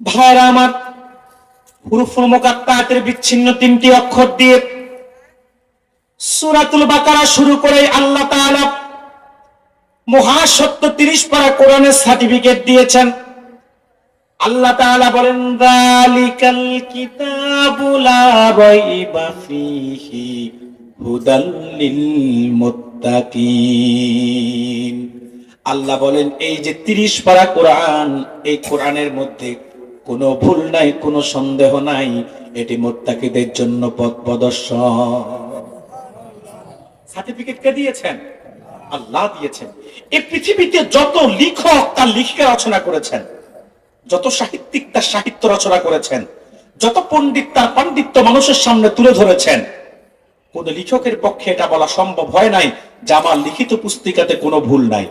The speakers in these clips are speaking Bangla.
ভাইরা আমার হুরুফুল মোকাত্তাতের বিচ্ছিন্ন তিনটি অক্ষর দিয়ে সূরাতুল বাকারা শুরু করে আল্লাহ তাআলা মহাসত্য তিরিশ পারা কোরআনের সার্টিফিকেট দিয়েছেন। আল্লাহ তাআলা বলেন যালিকাল কিতাবু লা রাইবা ফীহি হুদাল লিল মুত্তাকিন আল্লাহ বলেন, এই যে তিরিশ পারা কোরআন, এই কোরআনের মধ্যে কোনো ভুল নাই, কোনো সন্দেহ নাই, এটি মোত্তাকিদের জন্য পথ প্রদর্শন। সার্টিফিকেট কে দিয়েছেন? আল্লাহ দিয়েছেন। এই পৃথিবীতে যত লিখক তার লিখিকা রচনা করেছেন, যত সাহিত্যিক তার সাহিত্য রচনা করেছেন, যত পণ্ডিত তার পাণ্ডিত্য মানুষের সামনে তুলে ধরেছেন, কোন লেখকের পক্ষে এটা বলা সম্ভব হয় নাই যে আমার লিখিত পুস্তিকাতে কোনো ভুল নাই।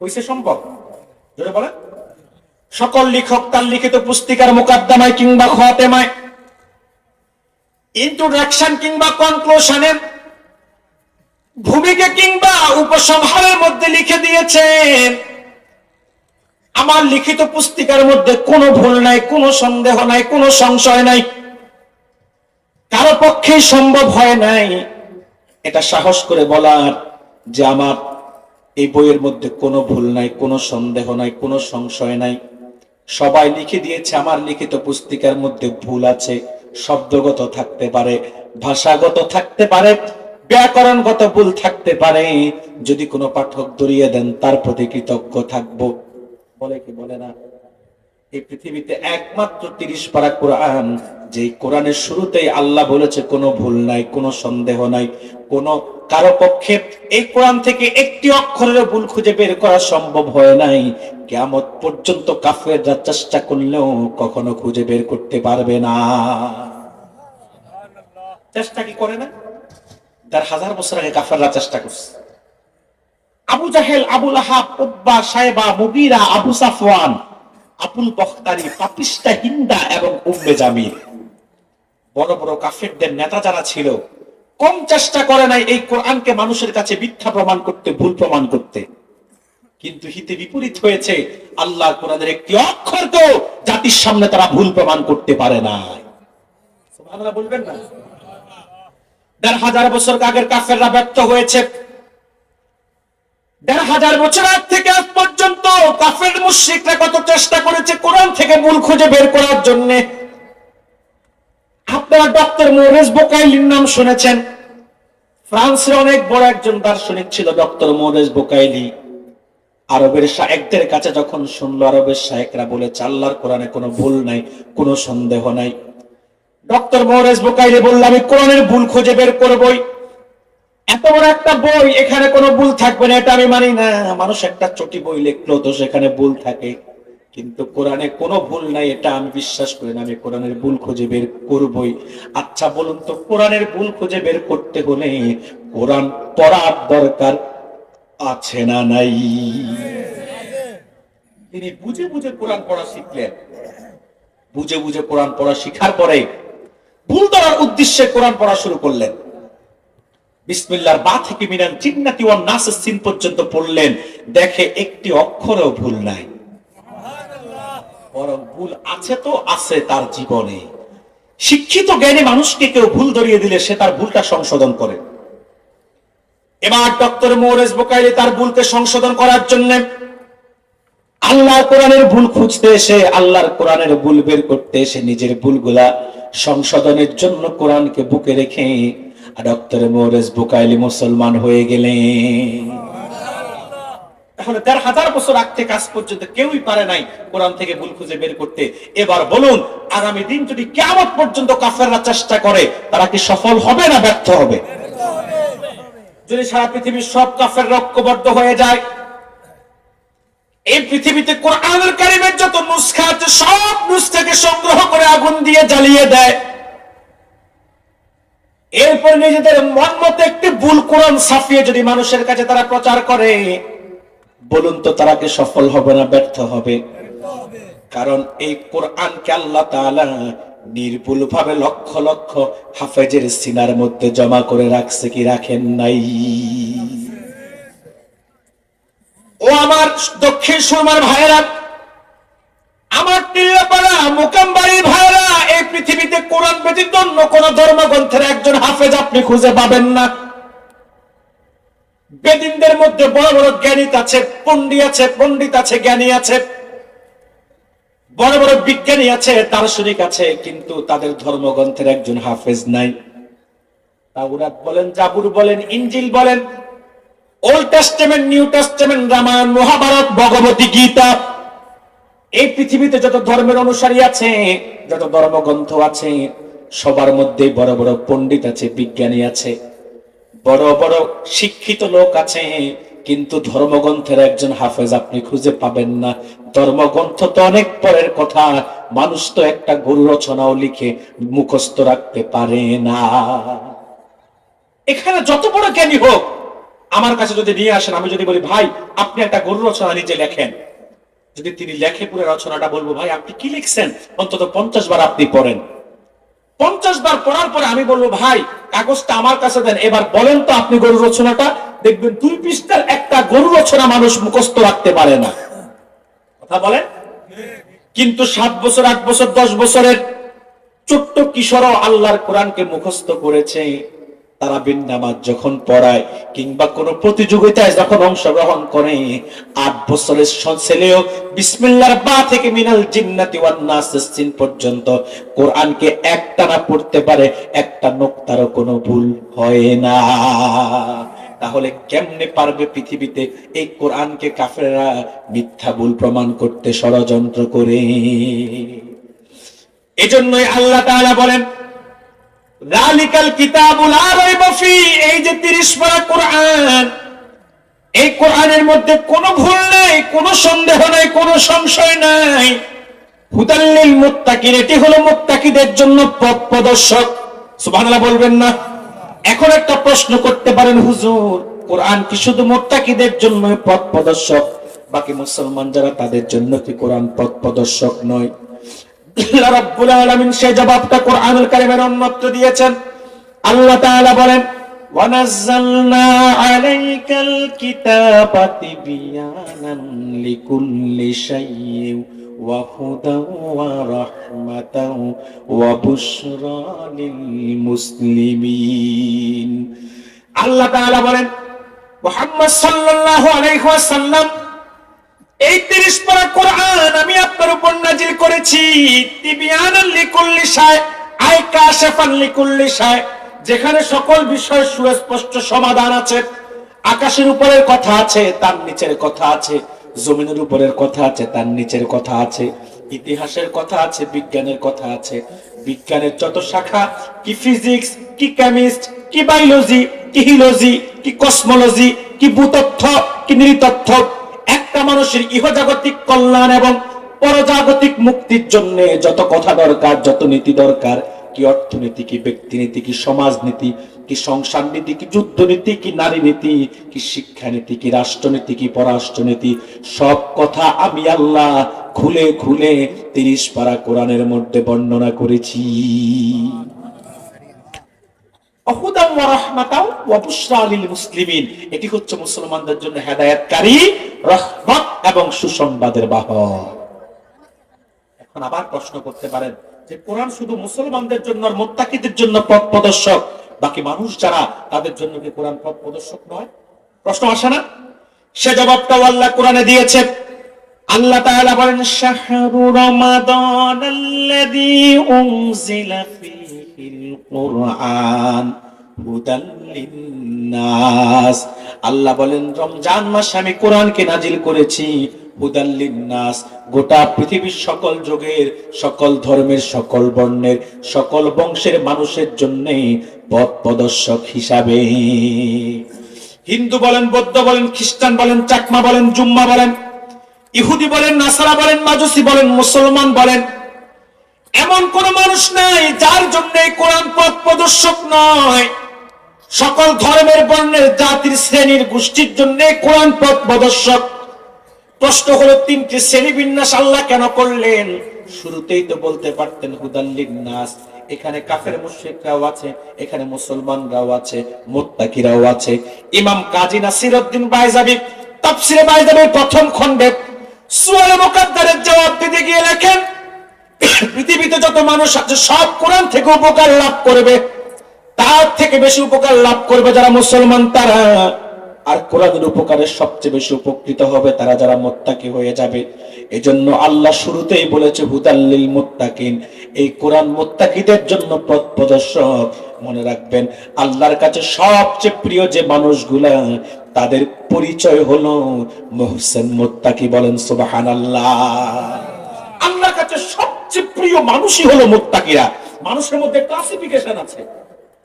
হয়েছে সম্ভব? বলেন। সকল লেখক তার লিখিত পুস্তিকার মোকদ্দমায় কিংবা খতেমায় ইন্ট্রোডাকশন কিংবা কনক্লুশনের ভূমিকা কিংবা উপসংহারের মধ্যে লিখে দিয়েছেন। আমার লিখিত পুস্তিকার মধ্যে কোনো ভুল নাই, কোনো সন্দেহ নাই, কোনো সংশয় নাই। কারও পক্ষেই সম্ভব হয় নাই। এটা সাহস করে বলার যে আমার এই বইয়ের মধ্যে কোনো ভুল নাই, কোনো সন্দেহ নাই, কোনো সংশয় নাই। সবাই লিখে দিয়েছে আমার লিখিত পুস্তিকার মধ্যে ভুল আছে, শব্দগত থাকতে পারে, ভাষাগত থাকতে পারে, ব্যাকরণগত ভুল থাকতে পারে। যদি কোনো পাঠক দরিয়ে দেন, তার প্রতি কৃতজ্ঞ থাকব। বলে কি বলে না? এই পৃথিবীতে একমাত্র তিরিশ পারা কোরআন যে কোরআনের শুরুতেই আল্লাহ বলেছে, কোনো ভুল নাই, কোনো সন্দেহ নাই, কোনো কারও পক্ষে এই কোরআন থেকে একটি অক্ষরের ভুল খুঁজে বের করা সম্ভব হয় নাই। কেমত পর্যন্ত কাফেররা চেষ্টা করলেও কখনো খুঁজে বের করতে পারবে না। চেষ্টা কি করে না? তার হাজার বছর আগে কাফেররা চেষ্টা করছে। আবু জাহেল আবুল আহাব সাহেবা মুগিরা, আবু সাফওয়ান, আবুল বখতারি পাপিস্তা হিন্দা এবং উম্মে জামিল। বড় বড় কাফেরদের নেতা যারা ছিল, কম চেষ্টা করে নাই এই কোরআনকে মানুষের কাছে মিথ্যা প্রমাণ করতে, ভুল প্রমাণ করতে। কিন্তু হিতে বিপরীত হয়েছে, আল্লাহ কোরআনের একটি অক্ষরকেও জাতির সামনে তারা ভুল প্রমাণ করতে পারে না বলবেন না? দেড় হাজার বছর আগের কাফেররা ব্যর্থ হয়েছে। দেড় হাজার বছর আগ থেকে আজ পর্যন্ত কাফের মুশ্রিকরা কত চেষ্টা করেছে কোরআন থেকে মূল খুঁজে বের করার জন্য? আপনারা ডক্টর মোরেস বোকাইলির নাম শুনেছেন? ফ্রান্সের অনেক বড় একজন দার্শনিক ছিল ডক্টর মোরেস বোকাইলি। আরবের শায়েকদের কাছে যখন শুনলো, আরবের শায়েকরা বলে চাল্লার কোরআনে কোনো ভুল নাই, কোনো সন্দেহ নাই। ডক্টর মোরেস বোকাইলি বলল, আমি কোরআনের ভুল খুঁজে বের করবই। এত বড় একটা বই, এখানে কোনো ভুল থাকবে না। এটা আমি মানি না, মানুষ একটা চটি বই লিখলো, তো সেখানে ভুল থাকে। কিন্তু কোরআনে কোনো ভুল নাই, এটা আমি বিশ্বাস করি না, আমি কোরআনের ভুল খুঁজে বের করবই। আচ্ছা বলুন তো, কোরআনের ভুল খুঁজে বের করতে হলে কোরআন পড়ার দরকার আছে না নাই? তিনি বুঝে বুঝে কোরআন পড়া শিখলেন। বুঝে বুঝে কোরআন পড়া শিখার পরে ভুল ধরার উদ্দেশ্যে কোরআন পড়া শুরু করলেন। বিসমিল্লার বা থেকে মিনাল জিন্নাতি ওয়ান নাসের সিন পর্যন্ত পড়লেন। দেখে একটি অক্ষরও ভুল নাই। বরং ভুল আছে তো আছে তার জীবনে। শিক্ষিত জ্ঞানী মানুষকে কেউ ভুল ধরিয়ে দিলে সে তার ভুলটা সংশোধন করে। এবার ডক্টর মোরেজ বোকাইলি তার ভুলকে সংশোধন করার জন্য আল্লাহ কোরআনের ভুল খুঁজতে এসে, আল্লাহর কোরআনের ভুল বের করতে এসে নিজের ভুলগুলা সংশোধনের জন্য কোরআনকে বুকে রেখে ডক্টর মোরেজ বুকাইলি মুসলমান হয়ে গেলেন। তাহলে দেড় হাজার বছর আগ থেকে আজ পর্যন্ত কেউই পারে নাই কোরআন থেকে ভুল খুঁজে বের করতে। এবার বলুন, আগামী দিন যদি কেমন পর্যন্ত কাফেররা চেষ্টা করে, তারা কি সফল হবে না ব্যর্থ হবে? যদি সারা পৃথিবীর সব কাফের ঐক্যবদ্ধ হয়ে যায়, এই পৃথিবীতে কোরআনের কারিমের যত নুসখা আছে, সব নুসখাকে সংগ্রহ করে আগুন দিয়ে জ্বালিয়ে দেয়। এরপর নিজেদের মন মতো একটি ভুল কোরআন সাফিয়ে যদি মানুষের কাছে তারা প্রচার করে বলুন তো তারা কি সফল হবে না ব্যর্থ হবে? কারণ এই কোরআনকে আল্লাহ তাআলা নির্ভুল ভাবে লক্ষ লক্ষ হাফেজের সিনার মধ্যে জমা করে রাখছে কি রাখেন নাই। ও আমার দক্ষিণ সুরমার ভাইরা আমার টিল্লাপাড়া মোকামবাড়ি ভাইরা এই পৃথিবীতে কোরআন ব্যতীত অন্য কোন ধর্মগ্রন্থের একজন হাফেজ আপনি খুঁজে পাবেন না। বেদিনদের মধ্যে বড় বড় জ্ঞানী আছে, পণ্ডিত আছে পণ্ডিত আছে, জ্ঞানী আছে। বড় বড় বিজ্ঞানী আছে, দার্শনিক আছে, কিন্তু তাদের ধর্মগ্রন্থের একজন হাফেজ নাই। তাওরাত বলেন, জাবুর বলেন ইঞ্জিল বলেন, old testament, new testament, Ramayana, Mahabharata, Bhagavati Gita. এই পৃথিবীতে যত ধর্মের অনুসারী আছে, যত ধর্মগ্রন্থ আছে, সবার মধ্যে বড় বড় পণ্ডিত আছে, বিজ্ঞানী আছে। বড় বড় শিক্ষিত লোক আছে, কিন্তু ধর্মগ্রন্থের একজন হাফেজ আপনি খুঁজে পাবেন না। ধর্মগ্রন্থ তো অনেক পরের কথা, মানুষ তো একটা গরু রচনাও লিখে মুখস্থ রাখতে পারে না। এখানে যত বড় জ্ঞানী হোক, আমার কাছে যদি নিয়ে আসেন, আমি যদি বলি, ভাই, আপনি একটা গরু রচনা নিজে লেখেন। যদি তিনি লেখে পুরো রচনাটা বলব, ভাই, আপনি কি লিখছেন? অন্তত পঞ্চাশ বার আপনি পড়েন। পঞ্চাশ বার পড়ার পরে আমি বলব, ভাই, কাগজটা আমার কাছে দেন। এবার বলেন তো আপনি গরু রচনাটা। দেখবেন দুই পৃষ্ঠার একটা গরু রচনা মানুষ মুখস্থ রাখতে পারে না। কথা বলেন? কিন্তু সাত বছর, আট বছর, দশ বছরের ছোট্ট কিশোরও আল্লাহর কোরআনকে মুখস্থ করেছে। তারা বিন্দামাত যখন পড়ায় কিংবা কোনো প্রতিযোগিতায় যখন অংশগ্রহণ করে, আট বছরের ছেলেও বিসমিল্লার বা থেকে মিনাল জিন্নাতি ওয়ান পর্যন্ত কোরআনকে একটানা পড়তে পারে, একটা নোক্তারও কোনো ভুল হয় না। তাহলে কেমনে পারবে পৃথিবীতে এই কোরআনকে কাফেররা মিথ্যা ভুল প্রমাণ করতে ষড়যন্ত্র করে? এজন্যই আল্লাহ তাআলা বলেন রালিকাল কিতাবুল ফি, এই যে 30 পারা কোরআন, এই কোরআনের মধ্যে কোনো ভুল নাই, কোনো সন্দেহ নাই, কোনো সংশয় নাই। হুদাল্লিল মুত্তাকিন এটি হলো মুত্তাকিদের জন্য পথ প্রদর্শক। সুবহানাল্লাহ বলবেন না? এখন একটা প্রশ্ন করতে পারেন, হুজুর, কোরআন কি শুধু মুত্তাকিদের জন্য পথ প্রদর্শক, বাকি মুসলমান যারা তাদের জন্য কি কোরআন পথ প্রদর্শক নয়? রাব্বুল আলামিন সেই জবাবটা কোরআনুল কারীমের অন্যত্র দিয়েছেন। আল্লাহ তাআলা বলেন, ওয়ানাজ্জালনা আলাইকাল কিতাবা তিবয়ানান লিকুল্লি শাইইন ওয়া হুদান ওয়া রাহমাতান ওয়া বুশরা লিল মুসলিমিন। আল্লাহ তাআলা বলেন, মুহাম্মদ সাল্লাল্লাহু আলাইহি ওয়াসাল্লাম এই তিরিশ পারা কোরআন আমি আপনার উপর নাজিল করেছি। যেখানে সকল বিষয় সুস্পষ্ট সমাধান আছে। আকাশের উপরের কথা আছে, তার নিচের কথা আছে। জমিনের উপরের কথা আছে, তার নিচের কথা আছে। ইতিহাসের কথা আছে, বিজ্ঞানের কথা আছে। বিজ্ঞানের যত শাখা, কি ফিজিক্স, কি কেমিস্ট, কি বায়োলজি, কি হিলজি, কি কসমোলজি, কি ভূতথ্য কি নৃতত্ত্ব একটা মানুষের ইহজাগতিক কল্যাণ এবং পরজাগতিক মুক্তির জন্য যত কথা দরকার, যত নীতি দরকার, কি অর্থনীতি, কি ব্যক্তিনীতি, কি সমাজনীতি, কি সংসার নীতি কি যুদ্ধ নীতি কি নারী নীতি কি শিক্ষানীতি, কি রাষ্ট্রনীতি, কি পররাষ্ট্রনীতি, সব কথা আমি আল্লাহ খুলে খুলে তিরিশ পারা কোরআনের মধ্যে বর্ণনা করেছি অহুদাম ওয়া রাহমাতাও ওয়া বুশরা লিল এটি হচ্ছে মুসলমানদের জন্য হেদায়েতকারী, রহমত এবং সুসংবাদের এখন আবার প্রশ্ন করতে পারেন যে কোরআন শুধু মুসলমানদের জন্য মুত্তাকিদের জন্য পথ প্রদর্শক, বাকি মানুষ যারা, তাদের জন্য কি কোরআন পথ প্রদর্শক নয়? প্রশ্ন আসে না? সে জবাবটাও আল্লাহ কোরআনে দিয়েছে। আল্লাহ তাআলা বলেন, শাহরু আল্লাহ বলেন, রমজান মাসে আমি কোরআনকে নাজিল করেছি লিন্নাস। গোটা পৃথিবীর সকল যুগের, সকল ধর্মের, সকল বর্ণের, সকল বংশের মানুষের জন্য পথ প্রদর্শক হিসাবে। হিন্দু বলেন, বৌদ্ধ বলেন, খ্রিস্টান বলেন, চাকমা বলেন, জুম্মা বলেন, ইহুদি বলেন, নাসারা বলেন, মাজুসি বলেন, মুসলমান বলেন এমন কোন মানুষ নাই যার জন্য কোরআন পথ প্রদর্শক নয়। সকল ধর্মের বর্ণের জাতির শ্রেণির গোষ্ঠীর জন্য কোরআন পথ প্রদর্শক। প্রশ্ন হলো, তিনটি শ্রেণি বিন্যাস আল্লাহ কেন করলেন? শুরুতেই তো বলতে পারতেন হুদাল্লিন নাস এখানে কাফের মুশরিকরাও আছে, এখানে মুসলমানরাও আছে, মুত্তাকিরাও আছে। ইমাম কাজী নাসিরউদ্দিন বাইজাবি তাফসিরে বাইজাবির প্রথম খণ্ডে সুয়ালে মুকাদ্দারের জবাব দিতে গিয়ে লেখেন পৃথিবীতে যত মানুষ আছে, সব কোরআন থেকে উপকার লাভ করবে। তার থেকে বেশি উপকার লাভ করবে যারা মুসলমান, তারা। আর কোরআনের উপকারে সবচেয়ে বেশি উপকৃত হবে তারা যারা মোত্তাকি হয়ে যাবে। এজন্য আল্লাহ শুরুতেই বলেছে হুদাল্লিল মোত্তাকিন। এই কোরআন মোত্তাকিদের জন্য পথ প্রদর্শক মনে রাখবেন, আল্লাহর কাছে সবচেয়ে প্রিয় যে মানুষগুলা, তাদের পরিচয় হলো মোহসেন মোত্তাকি বলেন, সুবহানাল্লাহ। আল্লাহর কাছে সবচেয়ে প্রিয় মানুষই হলো মুত্তাকিরা। মানুষের মধ্যে ক্লাসিফিকেশন আছে,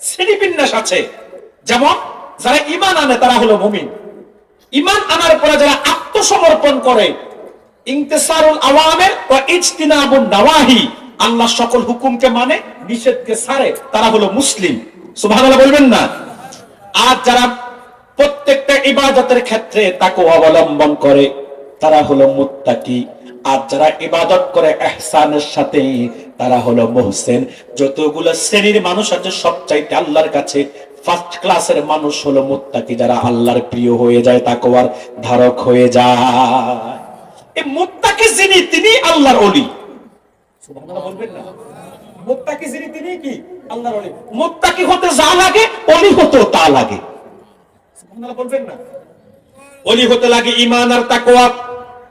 শ্রেণীবিন্যাস আছে। যেমন, যারা ইমান আনে, তারা হলো মুমিন। ইমান আনার পরে যারা আত্মসমর্পণ করে, ইন্তেসারুল আওয়ামের ও নাওয়াহি, আল্লাহ সকল হুকুমকে মানে নিষেধকে ছাড়ে তারা হলো মুসলিম। বলবেন না? আর যারা প্রত্যেকটা ইবাদতের ক্ষেত্রে তাকে অবলম্বন করে, তারা হলো মুত্তাকি। আর যারা ইবাদত করে এহসানের সাথে, তারা হলো মোহসেন। যতগুলো শ্রেণির মানুষ আছে, সবচাইতে আল্লাহর কাছে ফার্স্ট ক্লাসের মানুষ হলো মুত্তাকি। যারা আল্লাহর প্রিয় হয়ে যায়, তাকওয়ার ধারক হয়ে যায়। এই মুত্তাকি যিনি, তিনি আল্লাহর অলি সুবহানাল্লাহ বলবেন না? মুত্তাকি যিনি, তিনি কি? আল্লাহর অলি মুত্তাকি হতে যা লাগে অলি হতেও তা লাগে। সুবহানাল্লাহ বলবেন না? অলি হতে লাগে ইমান আর তাকওয়া।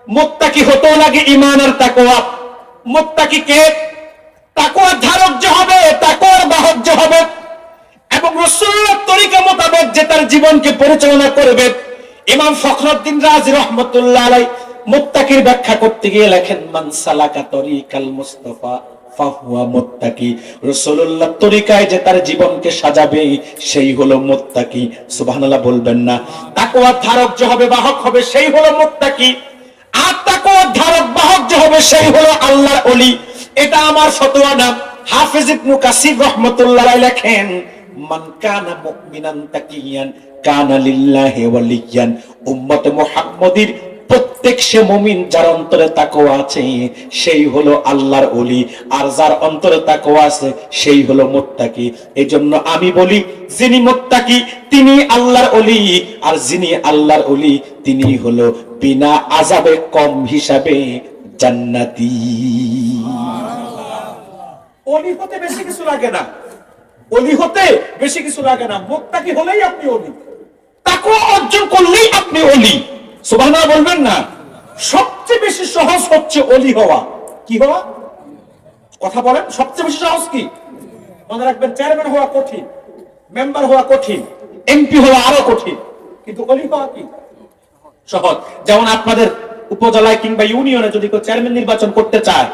মুত্তাকি হতেও লাগে ইমান আর তাকওয়া। মুত্তাকি কে? তাকওয়ার ধারক যে হবে, তাকওয়ার বাহক যে হবে, এবং রসুল্লাহর তরিকা মোতাবেক যে তার জীবনকে পরিচালনা করবে, ইমাম ফখরুদ্দিন রাজ রহমতুল্লাহ আলাই মুত্তাকির ব্যাখ্যা করতে গিয়ে লেখেন, মান সালাকা তরিকাল মুস্তাফা তরিকায় যে তার জীবনকে সাজাবে, সেই হলো মুত্তাকি। বলবেন না। ধারক যে হবে, বাহক হবে, সেই হলো মুত্তাকি। আর তাকওয়ার ধারক বাহক যে হবে সেই হলো আল্লাহর ওলি। এটা আমার ফতোয়া না হাফিজ ইবনু কাসির রাহমাতুল্লাহ লেখেন, মান কানা মুমিনান তাকিয়ান, কানা লিল্লাহি ওয়ালিয়ান। উম্মত মুহাম্মাদির প্রত্যেক সে মমিন যার অন্তরে তাকওয়া আছে, সেই হলো আল্লাহর ওলি। আর যার অন্তরে তাকওয়া আছে, সেই হলো মুত্তাকি। এজন্য আমি বলি, যিনি মুত্তাকি, তিনি আল্লাহর অলি আর যিনি আল্লাহর ওলি, তিনি হলো বিনা আযাবে কম হিসাবে জান্নাতি। অলি হতে বেশি কিছু লাগে না। অলি হতে বেশি কিছু লাগে না। মোত্তাকি হলেই আপনি অলি তাকে অর্জন করলেই আপনি অলি সুবহানাল্লাহ বলবেন না। সবচেয়ে বেশি সহজ হচ্ছে অলি হওয়া। কি হওয়া? কথা বলেন, সবচেয়ে বেশি সহজ কি? মনে রাখবেন চেয়ারম্যান হওয়া কঠিন মেম্বার হওয়া কঠিন এমপি হওয়া আরও কঠিন। কিন্তু অলি হওয়া কি? সহজ। যেমন আপনাদের উপজেলায় কিংবা ইউনিয়নে যদি কেউ চেয়ারম্যান নির্বাচন করতে চায়,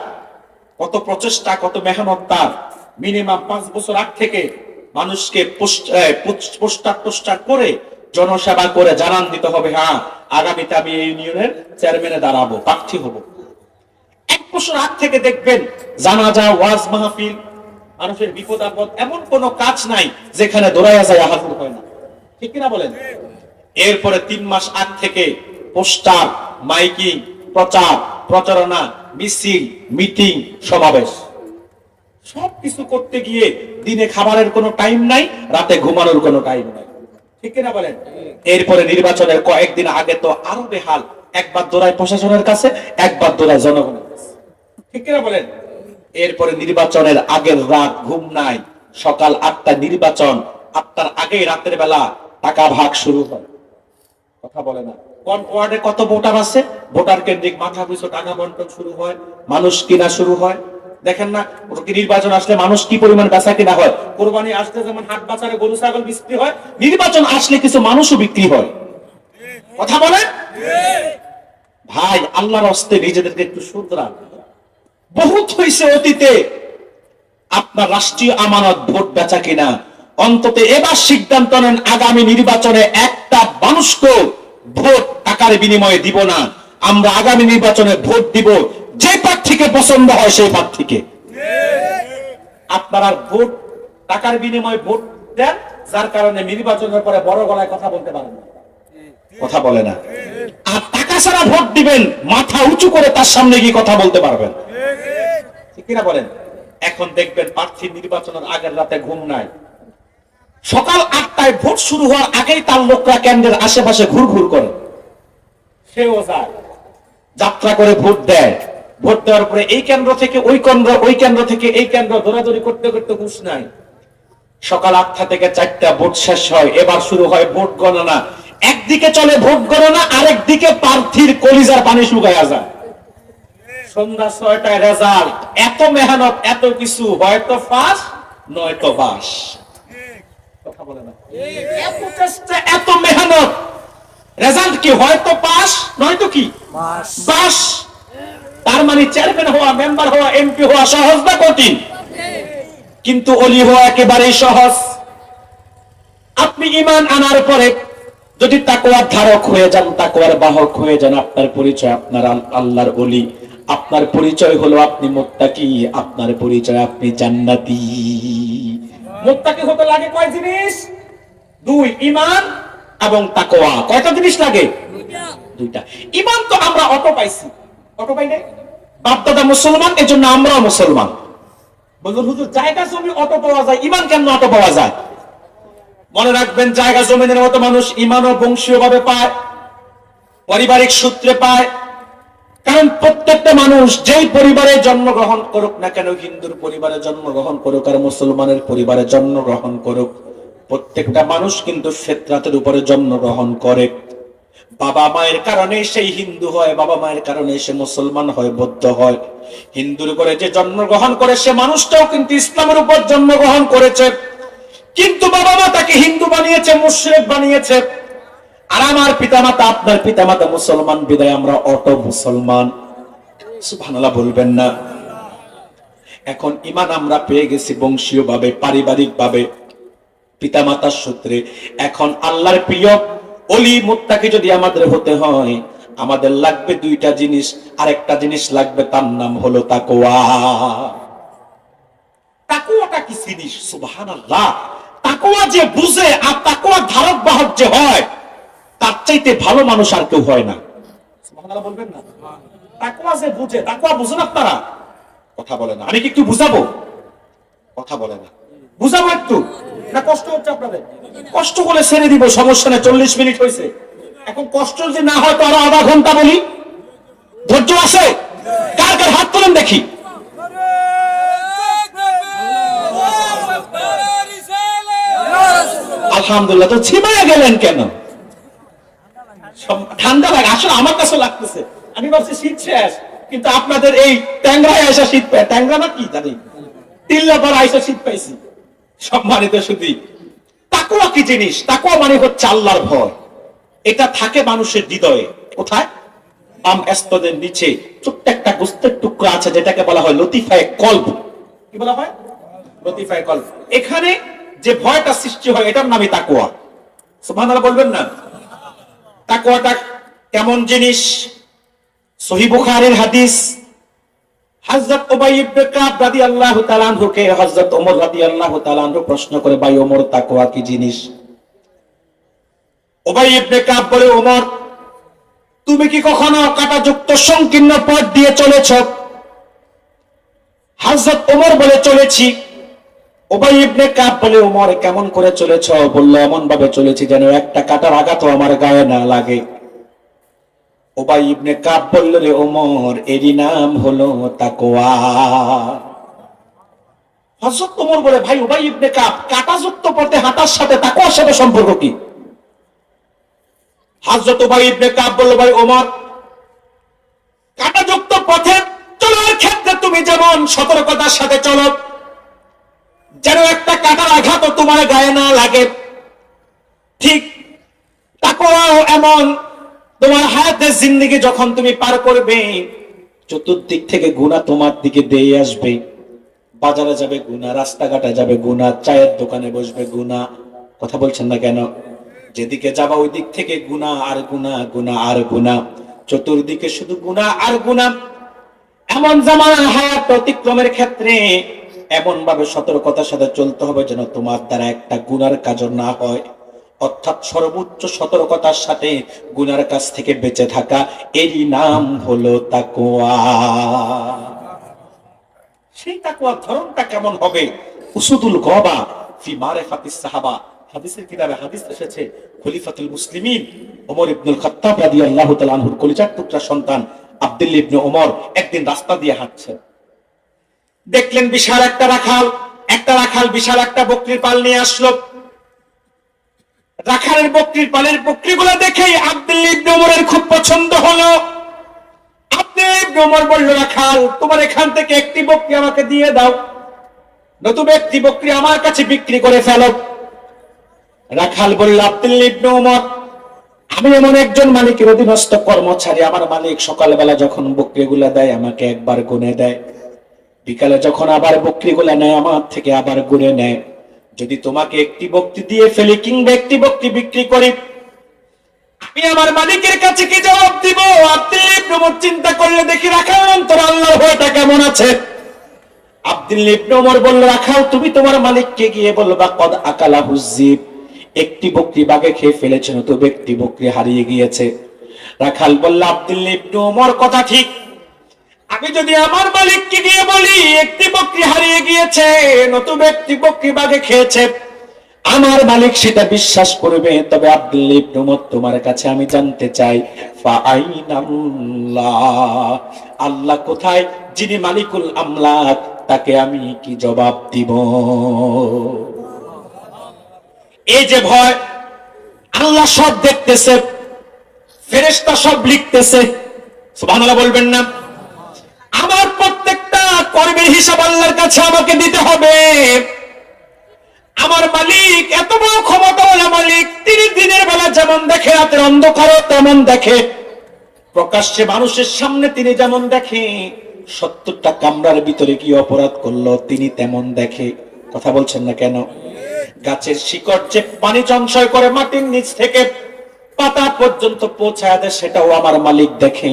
কত প্রচেষ্টা, কত মেহনত তার। মিনিমাম পাঁচ বছর আগ থেকে মানুষকে পোস্টার টোস্টার করে জনসেবা করে জানান দিতে হবে হ্যাঁ। আগামীতে আমি ইউনিয়নের চেয়ারম্যানে দাঁড়াবো, প্রার্থী হব। এক বছর আগ থেকে দেখবেন জানাজা, ওয়াজ মাহফিল, মানুষের বিপদ আপদ, এমন কোন কাজ নাই যেখানে দৌড়াইয়া যায় হাজির হয় না। ঠিক কিনা বলেন? এরপরে তিন মাস আগ থেকে পোস্টার, মাইকিং, প্রচার, প্রচারণা, মিছিল, মিটিং, সমাবেশ। সবকিছু করতে গিয়ে দিনে খাবারের কোনো টাইম নাই, রাতে ঘুমানোর কোনো টাইম নাই। ঠিক কিনা বলেন? এরপরে নির্বাচনের কয়েকদিন আগে তো আরও বেহাল। একবার দৌড়ায় প্রশাসনের কাছে একবার দৌড়ায় জনগণের কাছে। ঠিক কিনা বলেন? এরপরে নির্বাচনের আগের রাত ঘুম নাই। সকাল আটটা নির্বাচন। আটটার আগেই রাতের বেলা টাকা ভাগ শুরু হয়। কথা বলে না। কোন ওয়ার্ডে কত ভোটার আছে? ভোটার কেন্দ্রিক মাথা পিছু টাকা বন্টন শুরু হয়। মানুষ কিনা শুরু হয়। দেখেন না নির্বাচন আসলে মানুষ কি পরিমাণ বেচা কিনা হয়? কোরবানি আসলে যেমন হাট বাজারে গরু, ছাগল বিক্রি হয়, নির্বাচন আসলে কিছু মানুষও বিক্রি হয়। কথা বলে? ভাই, আল্লাহর হস্তে নিজেদেরকে একটু শুধরান বহুত হয়েছে অতীতে আপনার রাষ্ট্রীয় আমানত ভোট বেচা কিনা। অন্তত এবার সিদ্ধান্ত নেন, আগামী নির্বাচনে একটা মানুষকে ভোট টাকার বিনিময়ে দিব না। আমরা আগামী নির্বাচনে ভোট দিব যে প্রার্থীকে পছন্দ হয় সেই প্রার্থীকে আপনারা ভোট, টাকার বিনিময়ে ভোট দেন, যার কারণে নির্বাচনের পরে বড় গলায় কথা বলতে পারেন না। কথা বলে না। আর টাকা ছাড়া ভোট দিবেন, মাথা উঁচু করে তার সামনে গিয়ে কথা বলতে পারবেন। কিনা বলেন? এখন দেখবেন প্রার্থী নির্বাচনের আগের রাতে ঘুম নাই। সকাল আটটায় ভোট শুরু হওয়ার আগেই তার লোকরা কেন্দ্রের আশেপাশে ঘুর ঘুর করে। সেও যায়, যাত্রা করে ভোট দেয়। ভোট দেওয়ার পরে এই কেন্দ্র থেকে ওই কেন্দ্র ওই কেন্দ্র থেকে এই কেন্দ্র দৌড়াদৌড়ি করতে করতে হুশ নাই। সকাল আটটা থেকে চারটা ভোট শেষ হয় এবার শুরু হয় ভোট গণনা। একদিকে চলে ভোট গণনা আরেকদিকে প্রার্থীর কলিজার পানি শুকাইয়া যায়। সন্ধ্যা ছয়টায় রেজাল্ট। এত মেহনত এত কিছু হয়তো ফাঁস নয়তো বাস। কথা বলে না। এত চেষ্টা এত মেহনত। রেজাল্ট কি হয়তো পাস নয়তো কি? বাস। তার মানে চেয়ারম্যান হওয়া, মেম্বার হওয়া, এমপি হওয়া সহজ না কঠিন? কিন্তু অলি হওয়া একেবারেই সহজ। আপনি ইমান আনার পরে যদি তাকওয়ার ধারক হয়ে যান, তাকওয়ার বাহক হয়ে যান, আপনার পরিচয় আপনার আল- আল্লাহর অলি। আপনার পরিচয় হলো আপনি মোত্তাকি, আপনার পরিচয় আপনি জান্নাতি। মোত্তাকি হতে লাগে কয় জিনিস? দুই, ইমান এবং তাকওয়া। কয়টা জিনিস লাগে? দুইটা। ইমান তো আমরা অটো পাইছি। বাপদাদা মুসলমান, এজন্য আমরাও মুসলমান। বলুন, হুজুর, জায়গা জমি অটো পাওয়া যায়, ইমান কেন অটো পাওয়া যায়? মনে রাখবেন, জায়গা জমিনের মতো মানুষ ইমানও বংশীয় ভাবে পায়, পারিবারিক সূত্রে পায়। কারণ প্রত্যেকটা মানুষ যেই পরিবারে জন্মগ্রহণ করুক না কেন, হিন্দুর পরিবারে জন্মগ্রহণ করুক আর মুসলমানের পরিবারে জন্মগ্রহণ করুক, প্রত্যেকটা মানুষ কিন্তু ফেতরাতের উপরে জন্মগ্রহণ করে। বাবা মায়ের কারণে সেই হিন্দু হয়, বাবা মায়ের কারণে সে মুসলমান হয়, বৌদ্ধ হয়। হিন্দুর উপরে যে জন্মগ্রহণ করে, সে মানুষটাও কিন্তু ইসলামের উপর জন্মগ্রহণ করেছে। কিন্তু বাবা মা তাকে হিন্দু বানিয়েছে, মুশ্রেক বানিয়েছে। আর আমার পিতামাতা, আপনার পিতামাতা মুসলমান, বিদায়, আমরা অটো মুসলমান। সুবহানাল্লাহ বলবেন না। এখন ইমান আমরা পেয়ে গেছি বংশীয় ভাবে পারিবারিক ভাবে পিতামাতার সূত্রে। এখন আল্লাহর প্রিয় অলি মুত্তাকি যদি আমাদের হতে হয়, আমাদের লাগবে দুইটা জিনিস আর একটা জিনিস লাগবে তার নাম হলো তাকওয়া। তাকওয়াটা কি জিনিস? সুবহানাল্লাহ। তাকওয়া যে বুঝে আর তাকওয়া ধারক বাহক যে হয়, তার চাইতে ভালো মানুষ আর কেউ হয় না। বলবেন না? তাকওয়া যে বুঝে, তাকওয়া বুঝেন আপনারা? কথা বলে না। আমি কি একটু বুঝাবো? কথা বলে না। বুঝাবো একটু? না, কষ্ট হচ্ছে আপনাদের? কষ্ট করে ছেড়ে দিব, সমস্যা নেই, চল্লিশ মিনিট হয়েছে। এখন কষ্ট যদি না হয়, তো আরও আধা ঘণ্টা বলি। ধৈর্য আছে? কার কার হাত তোলেন দেখি। আলহামদুলিল্লাহ, তো ছিমায়া গেলেন কেন? ঠান্ডা লাগে, আসলে আমার কাছে লাগতেছে। আমি ভাবছি শীত শেষ, কিন্তু আপনাদের এই ট্যাংরায় আসা শীত পায়। ট্যাংরা না কি জানি? তিল্লা পর আইসা শীত পাইছি। সম্মানিত শুধু তাকুয়া কি জিনিস? তাকুয়া মানে হচ্ছে আল্লাহর ভয়। এটা থাকে মানুষের হৃদয়ে। কোথায়? আম এস্তদের নিচে। ছোট্ট একটা গুস্তের টুকরো আছে, যেটাকে বলা হয় লতিফায় কল্প কি বলা হয়? লতিফায় কল্প এখানে যে ভয়টা সৃষ্টি হয়, এটার নামই তাকুয়া সুবহানাল্লাহ বলবেন না? তাকুয়াটা কেমন জিনিস? সহি বুখারীর হাদিস প্রশ্ন করে ওমর তাকওয়া কি জিনিস? বলে, ওমর, তুমি কি কখনো কাটাযুক্ত সংকীর্ণ পথ দিয়ে চলেছ? হযরত ওমর বলে, চলেছি। উবাই ইবনে কাব বলে, ওমর, কেমন করে চলেছ? বলল এমন ভাবে চলেছি যেন একটা কাটার আঘাতও আমার গায়ে না লাগে। ওবাই ইবনে কাব বলল, রে ওমর, এরই নাম হলো তাকওয়া। হযরত ওমর বলে, ভাই, ওবাই ইবনে কাব, কাটাযুক্ত পথে হাঁটার সাথে তাকওয়ার সাথে সম্পর্ক কি? হযরত ওবাই ইবনে কাব বলল, ভাই, ওমর, কাটাযুক্ত পথে চলার ক্ষেত্রে তুমি যেমন সতর্কতার সাথে চলো, যেন একটা কাটার আঘাতও তোমার গায়ে না লাগে, ঠিক তাকওয়াও এমন তোমার হায়াতের জিন্দিগি যখন তুমি পার করবে, চতুর্দিক থেকে গুণা তোমার দিকে দিয়ে আসবে। বাজারে যাবে গুণা রাস্তাঘাটে যাবে গুণা চায়ের দোকানে বসবে গুণা কথা বলছেন না কেন? যেদিকে যাবা ওই দিক থেকে গুণা আর গুণা গুণা আর গুণা চতুর্দিকে শুধু গুণা আর গুণা এমন জামানা হায়াত অতিক্রমের ক্ষেত্রে এমন ভাবে সতর্কতার সাথে চলতে হবে যেন তোমার দ্বারা একটা গুনার কাজ না হয়। অর্থাৎ সর্বোচ্চ সতর্কতার সাথে গুনার কাছ থেকে বেঁচে থাকা, এরই নাম হলো তাকোয়া সেই তাকওয়ার ধরনটা কেমন হবে? উসুদুল গবা ফি মারিফাতিস সাহাবা। হাদিসের কিতাবে হাদিস এসেছে, খলিফাতুল মুসলিমিন ওমর ইবনুল খাত্তাব রাদিয়াল্লাহু তাআলা আনহুর কলিজার টুকরা সন্তান আব্দুল ইবনে ওমর একদিন রাস্তা দিয়ে হাঁটছেন। দেখলেন বিশাল একটা রাখাল একটা রাখাল বিশাল একটা বকরির পাল নিয়ে আসলো। রাখালের বকরির পালের বকরিগুলো দেখেই আব্দুল ইবনে ওমরের খুব পছন্দ হলো। আব্দুল বলল, রাখাল, তোমার এখান থেকে একটি বকরি আমাকে দিয়ে দাও। নতুবা একটি বকরি আমার কাছে বিক্রি করে ফেলো। রাখাল বলল, আব্দুল ইবনে ওমর আমি এমন একজন মালিকের অধীনস্থ কর্মচারী। আমার মালিক সকালবেলা যখন বকরিগুলা দেয়, আমাকে একবার গুনে দেয়। বিকালে যখন আবার বকরিগুলা নেয়, আমার থেকে আবার গুনে নেয়। যদি তোমাকে একটি বক্তি দিয়ে ফেলি কিংবা একটি বক্তি বিক্রি করি, আমি আমার মালিকের কাছে কি জবাব দিব? আব্দুল ইবনে ওমর চিন্তা করলে দেখি রাখাল অন্তর আল্লাহর ভয়টা কেমন আছে? আব্দুল ইবনে বলল, রাখাল, তুমি তোমার মালিককে গিয়ে বলবা, কদ আকালা হুজিব একটি বকরি বাগে খেয়ে ফেলেছে নতুন একটি বকরি হারিয়ে গিয়েছে। রাখাল বলল, আব্দুল ইবনে ওমর, কথা ঠিক। আমি যদি আমার মালিককে গিয়ে বলি, একটি বকরি হারিয়ে গিয়েছে, নতুন একটি বকরি বাগে খেয়েছে, আমার মালিক সেটা বিশ্বাস করবে। তবে আব্দুল ইবনে তোমার কাছে আমি জানতে চাই আল্লাহ কোথায়? যিনি মালিকুল আমলাক তাকে আমি কি জবাব দিব? এই যে ভয়, আল্লাহ সব দেখতেছে, ফেরেশতা সব লিখতেছে। সুবহানাল্লাহ বলবেন না। আমার প্রত্যেকটা কর্মের হিসাব আল্লাহর কাছে আমাকে দিতে হবে। আমার মালিক, এত বড় ক্ষমতাওয়ালা মালিক, তিনি দিনের বেলা যেমন দেখে, রাতের অন্ধকারও তেমন দেখে। প্রকাশ্যে মানুষের সামনে তিনি যেমন দেখে, সত্তরটা কামরার ভিতরে কি অপরাধ করল, তিনি তেমন দেখে। কথা বলছেন না কেন? গাছের শিকড় যে পানি চঞ্চয় করে মাটির নিচ থেকে পাতা পর্যন্ত পৌঁছায় দেয়, সেটাও আমার মালিক দেখে।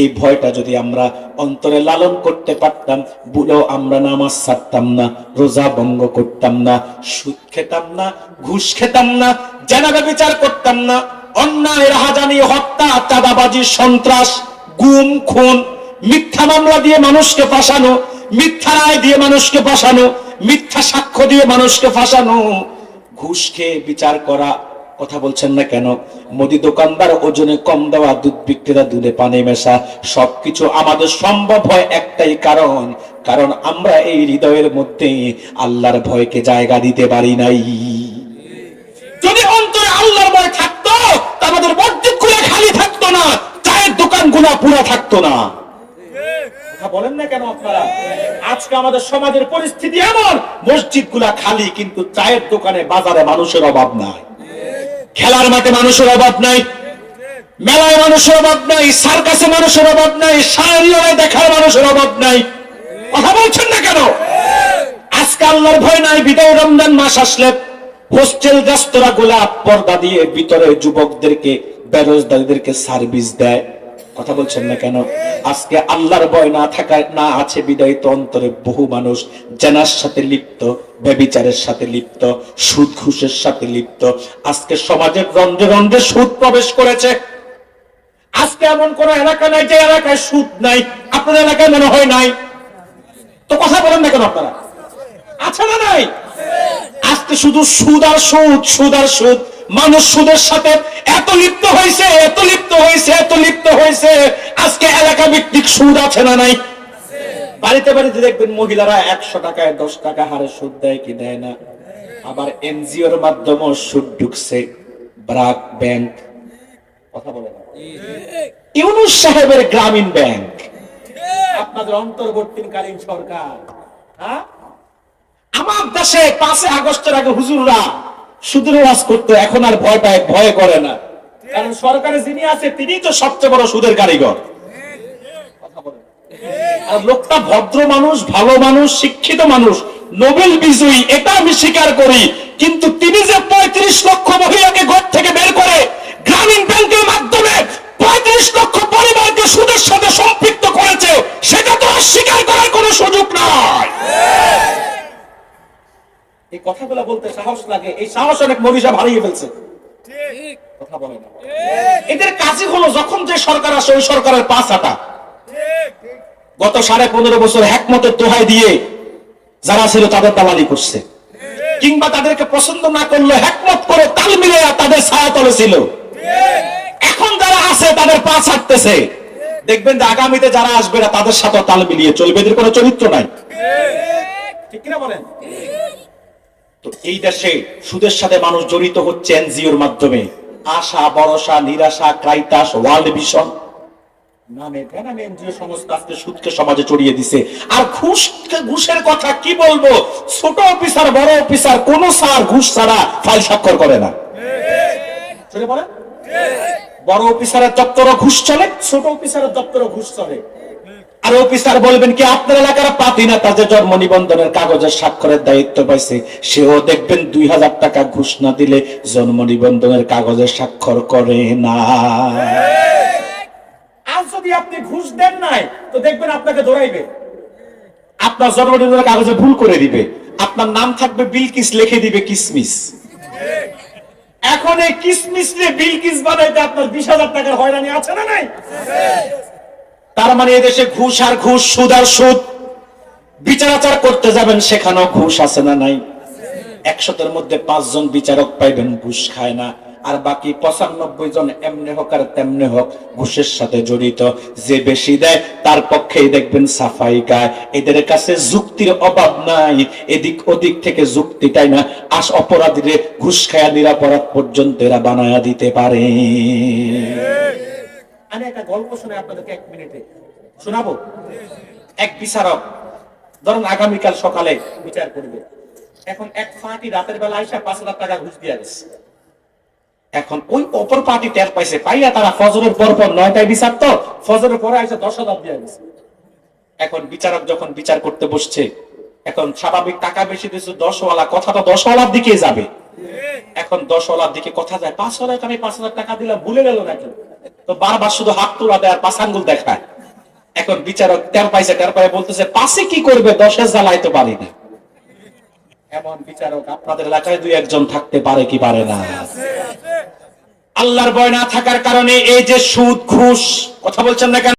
এই ভয়টা যদি আমরা অন্তরে লালন করতে পারতাম বুলেও আমরা নামাজ ছাড়তাম না, রোজা ভঙ্গ করতাম না, সুদ খেতাম না, ঘুষ খেতাম না জানাবে বিচার করতাম না অন্যায় রাহাজানি হত্যা, চাঁদাবাজি, সন্ত্রাস, গুম, খুন, মিথ্যা মামলা দিয়ে মানুষকে ফাঁসানো, মিথ্যা রায় দিয়ে মানুষকে ফাঁসানো, মিথ্যা সাক্ষ্য দিয়ে মানুষকে ফাঁসানো, ঘুষ খেয়ে বিচার করা কথা বলছেন না কেন? মুদি দোকানদার ওজনে কম দেওয়া দুধ বিক্রেতা, দুধে পানি মেশা, সবকিছু আমাদের সম্ভব হয় একটাই কারণ। কারণ আমরা এই হৃদয়ের মধ্যে আল্লাহর ভয়কে জায়গা দিতে পারি নাই। যদি অন্তরে আল্লাহর ভয় থাকতো আমাদের মসজিদগুলা খালি থাকতো না, চায়ের দোকানগুলা পুরা থাকতো না। বলেন না কেন আপনারা? আজকে আমাদের সমাজের পরিস্থিতি এমন মসজিদগুলা খালি, কিন্তু চায়ের দোকানে বাজারে মানুষের অভাব নাই। খেলার মাঠে মানুষের অভাব নাই, মেলায় মানুষের অভাব নাই সার্কাসে মানুষের অভাব নাই সারিয়ায় দেখার মানুষের অভাব নাই। কথা বলছেন না কেন? আজকে আল্লাহর ভয় নাই, বিদায় রমজান মাস আসলে হোস্টেল, রেস্তোরাঁ, গোলাপ পর্দা দিয়ে ভিতরে যুবকদেরকে বেরোজগারীদেরকে সার্ভিস দেয়। কথা বলছেন না কেন? আজকে আল্লাহর ভয় না থাকায় না আছে বিদায়িত অন্তরে বহু মানুষ জেনার সাথে লিপ্ত, ব্যবিচারের সাথে লিপ্ত সুদ ঘুষের সাথে লিপ্ত। আজকে সমাজের রন্ধ্রে রন্ধ্রে সুদ প্রবেশ করেছে। আজকে এমন কোন এলাকা নাই যে এলাকায় সুদ নাই। আপনাদের এলাকায় মনে হয় নাই? তো কথা বলেন না কেন আপনারা? আছে না নাই? আজকে শুধু সুদ আর সুদ সুদ আর সুদ। মানুষ সুদের সাথে এত লিপ্ত হয়েছে, এত লিপ্ত হয়েছে, এত লিপ্ত হয়েছে। আজকে এলাকা ভিত্তিক সুদ আছে না নাই? বাড়িতে বাড়িতে দেখবেন মহিলারা একশো টাকায় দশ টাকা হারে সুদ দেয় কি দেয় না? আবার এনজিওর মাধ্যমে সুদ ঢুকছে, ব্রাক ব্যাংক। কথা বলে না ইউনুস সাহেবের গ্রামীণ ব্যাংক। আপনাদের অন্তর্বর্তীকালীন সরকার হ্যাঁ? আমার দেশে পাঁচে আগস্টের আগে হুজুররা সুদের ওয়াজ করতো এখন আর ভয় পায়, ভয় করে না। কারণ সরকারে যিনি আছে তিনি তো সবচেয়ে বড় সুদের কারিগর। লোকটা ভদ্র মানুষ, ভালো মানুষ, শিক্ষিত মানুষ, নোবেল বিজয়ী, এটা আমি স্বীকার করি। কিন্তু তিনি যে পঁয়ত্রিশ লক্ষ মহিলাকে ঘর থেকে বের করে গ্রামীণ ব্যাংকের মাধ্যমে পঁয়ত্রিশ লক্ষ পরিবারকে সুদের সাথে সম্পৃক্ত করেছে, সেটা তো অস্বীকার করার কোনো সুযোগ নয় এই কথাগুলো বলতে সাহস লাগে। এই সাহস অনেক মনীষা হারিয়ে ফেলছে। কথা বলে না। এদের কাজই হলো যখন যে সরকার আসে ওই সরকারের পাঁচ হাঁটা গত সাড়ে পনেরো বছর একমতের দোহাই দিয়ে যারা ছিল তাদের দালালি করছে। কিংবা তাদেরকে পছন্দ না করলে একমত করে তাল মিলে তাদের ছায়া তলে ছিল। এখন যারা আছে তাদের পা ছাড়তেছে। দেখবেন যে আগামীতে যারা আসবে না তাদের সাথে তাল মিলিয়ে চলবে। এদের কোনো চরিত্র নাই। ঠিক। কিনা বলেন? তো এই দেশে সুদের সাথে মানুষ জড়িত হচ্ছে এনজিওর মাধ্যমে। আশা, ভরসা, নিরাশা, ক্রাইতাস, ওয়ার্ল্ড ভিশন কি বলব? ছোট অফিসার, বড় অফিসার, কোন ঘুষ ছাড়া স্বাক্ষর করে না। বড় অফিসারের দপ্তরও ঘুষ চলে, ছোট ঘুষ চলে। আর অফিসার বলবেন কি আপনার এলাকার পাতি না তাদের জন্ম নিবন্ধনের কাগজের স্বাক্ষরের দায়িত্ব পাইছে সেও দেখবেন দুই হাজার টাকা ঘুষ না দিলে জন্ম নিবন্ধনের কাগজের স্বাক্ষর করে না। আর যদি আপনি ঘুষ দেন নাই তো দেখবেন আপনাকে ধরাইবে। আপনার জন্ম নিবন্ধনের কাগজে ভুল করে দিবে। আপনার নাম থাকবে বিলকিস লিখে দিবে কিসমিস। এখন এই কিসমিস রে বিলকিস বানাইতে আপনার বিশ হাজার টাকার হয়রানি আছে না নাই? তার মানে এদেশে ঘুষ আর ঘুষ, সুদ আর সুদ। বিচারাচার করতে যাবেন, সেখানেও ঘুষ আছে না নাই? একশতের মধ্যে পাঁচজন বিচারক পাইবেন, ঘুষ খায় না। আর বাকি পঁচানব্বই জন এমনি হোক আর তেমনি হোক, ঘুষের সাথে জড়িত। যে বেশি দেয়, তার পক্ষেই দেখবেন সাফাই গায়। এদের কাছে যুক্তির অভাব নাই। এদিক ওদিক থেকে যুক্তিটাই না। আস অপরাধীরে ঘুষ খায়া নিরাপরাধ পর্যন্ত এরা বানায়া দিতে পারে। আমি একটা গল্প শুনে আপনাদেরকে এক মিনিটে শোনাবো। এক বিচারক, ধরুন আগামীকাল সকালে বিচার করবে। এখন এক পার্টি রাতের বেলা আইসা পাঁচ লাখ টাকা ঘুষ দিয়ে গেছে। এখন ওই অপর পার্টি টের পাইছে, পাইয়া তারা ফজরের পর পর নয়টায় বিচার তো, ফজরের পরে আইসা দশ হাজার দিয়ে গেছে। এখন বিচারক যখন বিচার করতে বসছে, এখন স্বাভাবিক টাকা বেশি দিচ্ছে দশওয়ালা কথা তো দশওয়ালার দিকে যাবে। এখন দশওয়ালার দিকে কথা যায় পাঁচ হাজার আমি পাঁচ হাজার টাকা দিলাম, ভুলে গেল নাকি তো বারবার শুধু হাত তোলা দেয় আর পাশ আঙ্গুল দেখায়। এখন বিচারক টের পাইছে, টের পাই বলতেছে পাশে কি করবে? দশের জ্বালাই তো পারি না। এমন বিচারক আপনাদের এলাকায় দুই একজন থাকতে পারে কি পারে না? আল্লাহর ভয় না থাকার কারণে এই যে সুদ, ঘুষ, কথা বলছেন না কেন?